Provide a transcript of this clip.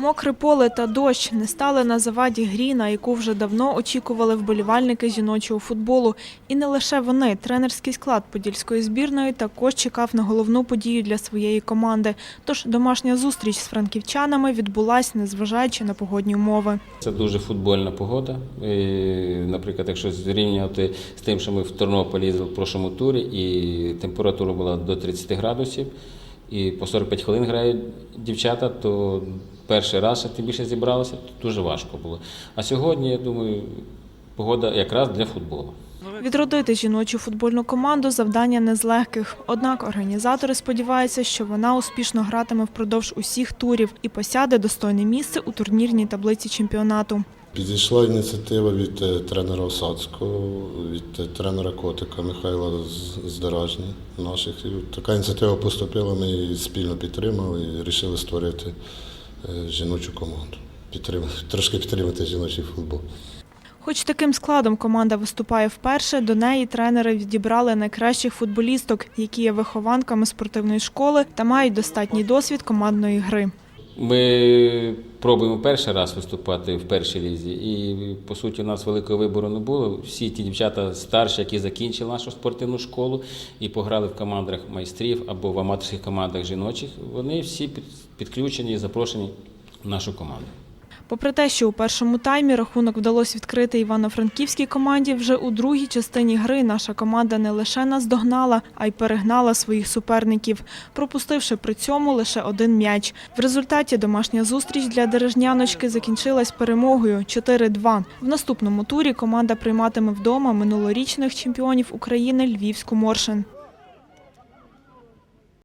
Мокре поле та дощ не стали на заваді грі, на яку вже давно очікували вболівальники жіночого футболу. І не лише вони. Тренерський склад подільської збірної також чекав на головну подію для своєї команди. Тож домашня зустріч з франківчанами відбулась, незважаючи на погодні умови. Це дуже футбольна погода. Наприклад, якщо зрівнювати з тим, що ми в Тернополі в прошлому турі, і температура була до 30 градусів, і по 45 хвилин грають дівчата, то перший раз, як тим більше зібралося, то дуже важко було. А сьогодні, я думаю, погода якраз для футболу. Відродити жіночу футбольну команду завдання не з легких. Однак організатори сподіваються, що вона успішно гратиме впродовж усіх турів і посяде достойне місце у турнірній таблиці чемпіонату. Підійшла ініціатива від е, тренера Осадського, від е, тренера Котика Михайла Здоражні наших. І така ініціатива поступила, ми її спільно підтримали і вирішили створити жіночу команду. Підтримати, трошки підтримати жіночий футбол. Хоч таким складом команда виступає вперше, до неї тренери відібрали найкращих футболісток, які є вихованками спортивної школи та мають достатній досвід командної гри. Ми пробуємо перший раз виступати в першій лізі, і по суті у нас великого вибору не було. Всі ті дівчата старші, які закінчили нашу спортивну школу і пограли в командах майстрів або в аматорських командах жіночих, вони всі під- підключені і запрошені в нашу команду. Попри те, що у першому таймі рахунок вдалося відкрити івано-франківській команді, вже у другій частині гри наша команда не лише наздогнала, а й перегнала своїх суперників, пропустивши при цьому лише один м'яч. В результаті домашня зустріч для дережняночки закінчилась перемогою 4-2. В наступному турі команда прийматиме вдома минулорічних чемпіонів України Львівську Моршин.